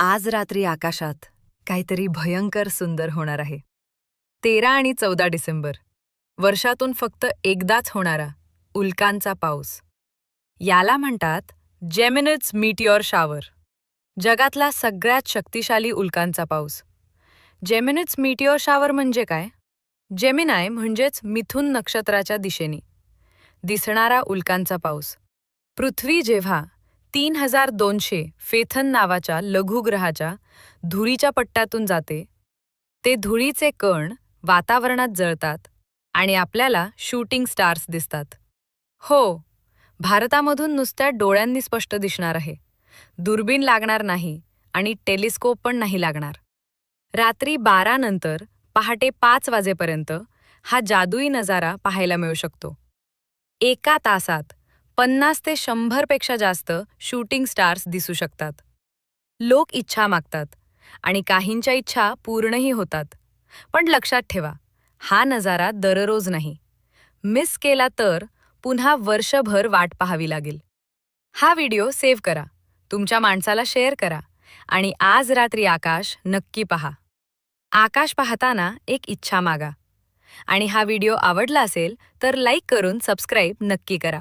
आज रात्री आकाशात काहीतरी भयंकर सुंदर होणार आहे. तेरा आणि चौदा डिसेंबर. वर्षातून फक्त एकदाच होणारा उल्कांचा पाऊस. याला म्हणतात जेमिनिट्स मीटिओर शावर जगातला सगळ्यात शक्तिशाली उल्कांचा पाऊस. जेमिनिट्स मीटिओर शावर म्हणजे काय? जेमिनाय म्हणजेच मिथुन नक्षत्राच्या दिशेने. दिसणारा उल्कांचा पाऊस. पृथ्वी जेव्हा तीन हजार दोनशे फेथन नावाच्या लघुग्रहाच्या धुळीच्या पट्ट्यातून जाते. ते धुळीचे कण वातावरणात जळतात आणि आपल्याला शूटिंग स्टार्स दिसतात. हो भारतामधून नुसत्या डोळ्यांनी स्पष्ट दिसणार आहे. दुर्बीण लागणार नाही आणि टेलिस्कोप पण नाही लागणार. रात्री बारा नंतर पहाटे पाच वाजेपर्यंत हा जादुई नजारा पाहायला मिळू शकतो. एका तासात पन्नास ते शंभरपेक्षा जास्त शूटिंग स्टार्स दिसू शकतात. लोक इच्छा मागतात आणि काहींच्या इच्छा पूर्णही होतात. पण लक्षात ठेवा हा नजारा दररोज नाही. मिस केला तर पुन्हा वर्षभर वाट पाहावी लागेल. हा व्हिडिओ सेव्ह करा तुमच्या माणसाला शेअर करा आणि आज रात्री आकाश नक्की पहा. आकाश पाहताना एक इच्छा मागा. आणि हा व्हिडिओ आवडला असेल तर लाईक करून सबस्क्राईब नक्की करा.